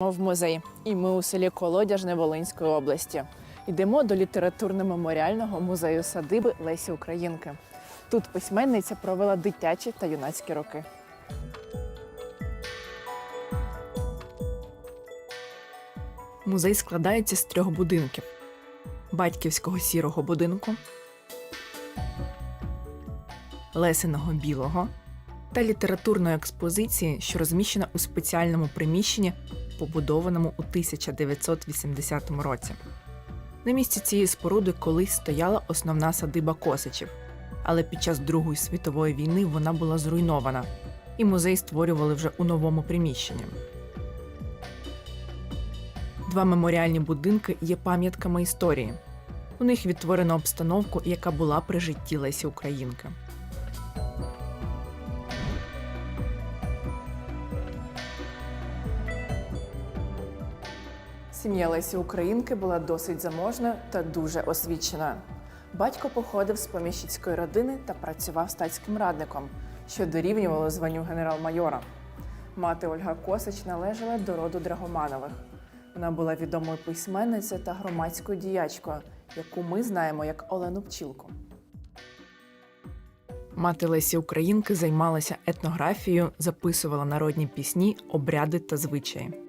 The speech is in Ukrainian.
в музей, і ми у селі Колодяжне Волинської області. Йдемо до літературно-меморіального музею садиби Лесі Українки. Тут письменниця провела дитячі та юнацькі роки. Музей складається з трьох будинків: батьківського сірого будинку, лесеного білого та літературної експозиції, що розміщена у спеціальному приміщенні, побудованому у 1980 році. На місці цієї споруди колись стояла основна садиба Косичів, але під час Другої світової війни вона була зруйнована, і музей створювали вже у новому приміщенні. Два меморіальні будинки є пам'ятками історії. У них відтворено обстановку, яка була при житті Лесі Українки. Сім'я Лесі Українки була досить заможною та дуже освіченою. Батько походив з поміщицької родини та працював статським радником, що дорівнювало званню генерал-майора. Мати Ольга Косич належала до роду Драгоманових. Вона була відомою письменницею та громадською діячкою, яку ми знаємо як Олену Пчілку. Мати Лесі Українки займалася етнографією, записувала народні пісні, обряди та звичаї.